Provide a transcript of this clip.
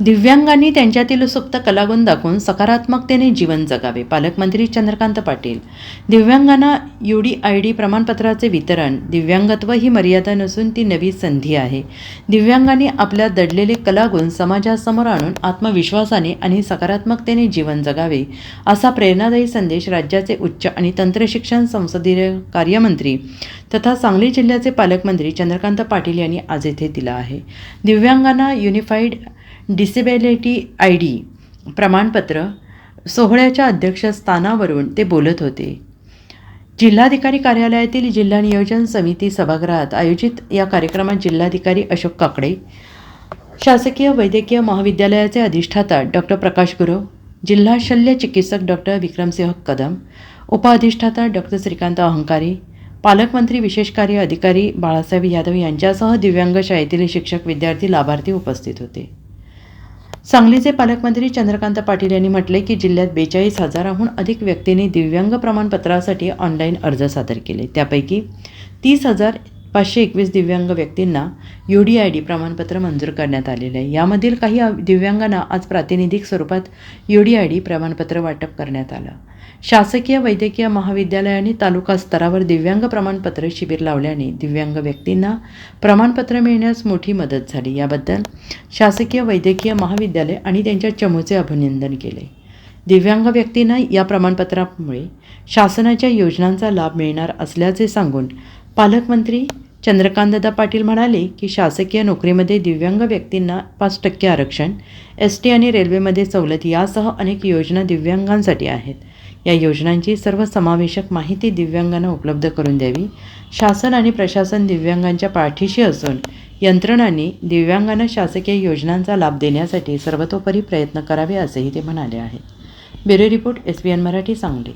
दिव्यांगांनी त्यांच्यातील सुप्त कलागुण दाखवून सकारात्मकतेने जीवन जगावे. पालकमंत्री चंद्रकांत पाटील. दिव्यांगांना यू डी आय डी प्रमाणपत्राचे वितरण. दिव्यांगत्व ही मर्यादा नसून ती नवी संधी आहे. दिव्यांगांनी आपल्या दडलेले कलागुण समाजासमोर आणून आत्मविश्वासाने आणि सकारात्मकतेने जीवन जगावे असा प्रेरणादायी संदेश राज्याचे उच्च आणि तंत्रशिक्षण संसदीय कार्यमंत्री तथा सांगली जिल्ह्याचे पालकमंत्री चंद्रकांत पाटील यांनी आज येथे दिला आहे. दिव्यांगांना युनिफाईड डिसेबिलिटी आय डी प्रमाणपत्र सोहळ्याच्या अध्यक्षस्थानावरून ते बोलत होते. जिल्हाधिकारी कार्यालयातील जिल्हा नियोजन समिती सभागृहात आयोजित या कार्यक्रमात जिल्हाधिकारी अशोक काकडे शासकीय वैद्यकीय महाविद्यालयाचे अधिष्ठाता डॉक्टर प्रकाश गुरव जिल्हा शल्य चिकित्सक डॉक्टर विक्रमसिंह कदम उपअधिष्ठाता डॉक्टर श्रीकांत अहंकारी पालकमंत्री विशेष कार्य अधिकारी बाळासाहेब यादव यांच्यासह दिव्यांग शाळेतील शिक्षक विद्यार्थी लाभार्थी उपस्थित होते. सांगलीचे पालकमंत्री चंद्रकांत पाटील यांनी म्हटले की जिल्ह्यात बेचाळीस हजाराहून अधिक व्यक्तींनी दिव्यांग प्रमाणपत्रासाठी ऑनलाईन अर्ज सादर केले. त्यापैकी तीस हजार पाचशे एकवीस दिव्यांग व्यक्तींना यू डी आय डी प्रमाणपत्र मंजूर करण्यात आलेलं आहे. यामधील काही दिव्यांगांना आज प्रातिनिधिक स्वरूपात यू डी आय डी प्रमाणपत्र वाटप करण्यात आलं. शासकीय वैद्यकीय महाविद्यालयाने तालुका स्तरावर दिव्यांग प्रमाणपत्र शिबिर लावल्याने दिव्यांग व्यक्तींना प्रमाणपत्र मिळण्यास मोठी मदत झाली. याबद्दल शासकीय वैद्यकीय महाविद्यालय आणि त्यांच्या चमूचे अभिनंदन केले. दिव्यांग व्यक्तींना या प्रमाणपत्रामुळे शासनाच्या योजनांचा लाभ मिळणार असल्याचे सांगून पालकमंत्री चंद्रकांतदा पाटील म्हणाले की शासकीय नोकरीमध्ये दिव्यांग व्यक्तींना पाच टक्के आरक्षण एस टी आणि रेल्वेमध्ये सवलत यासह अनेक योजना दिव्यांगांसाठी आहेत. या योजनांची सर्व समावेशक माहिती दिव्यांगांना उपलब्ध करून द्यावी. शासन आणि प्रशासन दिव्यांगांच्या पाठीशी असून यंत्रणांनी दिव्यांगांना शासकीय योजनांचा लाभ देण्यासाठी सर्वतोपरी प्रयत्न करावे असेही ते म्हणाले आहेत. Bureau report S B N Marathi Sangli.